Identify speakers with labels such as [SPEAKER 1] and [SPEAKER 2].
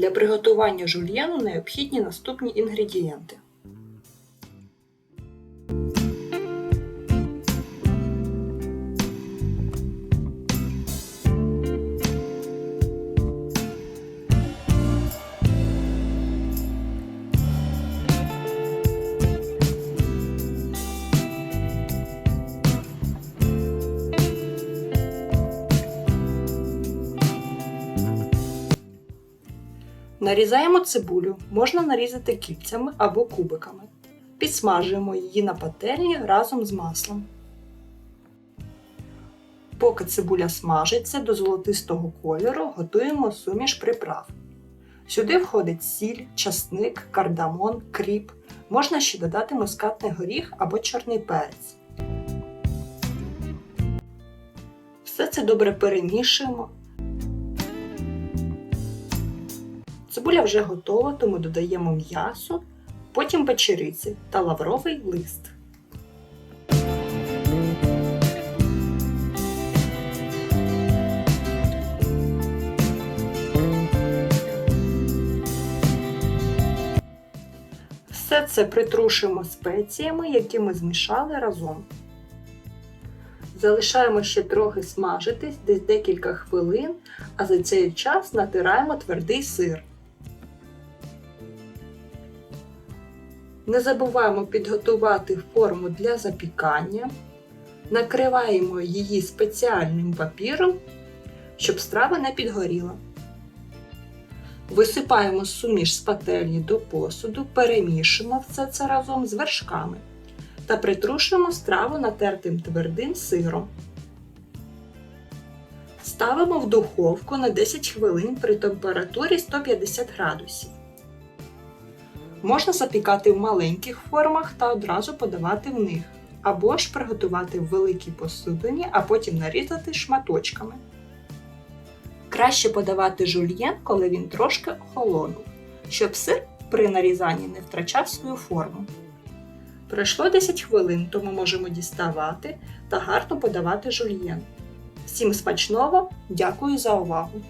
[SPEAKER 1] Для приготування жульєну необхідні наступні інгредієнти. Нарізаємо цибулю, можна нарізати кільцями або кубиками. Підсмажуємо її на пательні разом з маслом. Поки цибуля смажиться до золотистого кольору, готуємо суміш приправ. Сюди входить сіль, часник, кардамон, кріп. Можна ще додати мускатний горіх або чорний перець. Все це добре перемішуємо. Цибуля вже готова, тому додаємо м'ясо, потім печериці та лавровий лист. Все це притрушуємо спеціями, які ми змішали разом. Залишаємо ще трохи смажитись, десь декілька хвилин, а за цей час натираємо твердий сир. Не забуваємо підготувати форму для запікання. Накриваємо її спеціальним папіром, щоб страва не підгоріла. Висипаємо суміш з пательні до посуду, перемішуємо все це разом з вершками та притрушуємо страву натертим твердим сиром. Ставимо в духовку на 10 хвилин при температурі 150 градусів. Можна запікати в маленьких формах та одразу подавати в них, або ж приготувати в великій посудині, а потім нарізати шматочками. Краще подавати жульєн, коли він трошки охолонув, щоб сир при нарізанні не втрачав свою форму. Пройшло 10 хвилин, тому можемо діставати та гарно подавати жульєн. Всім смачного! Дякую за увагу!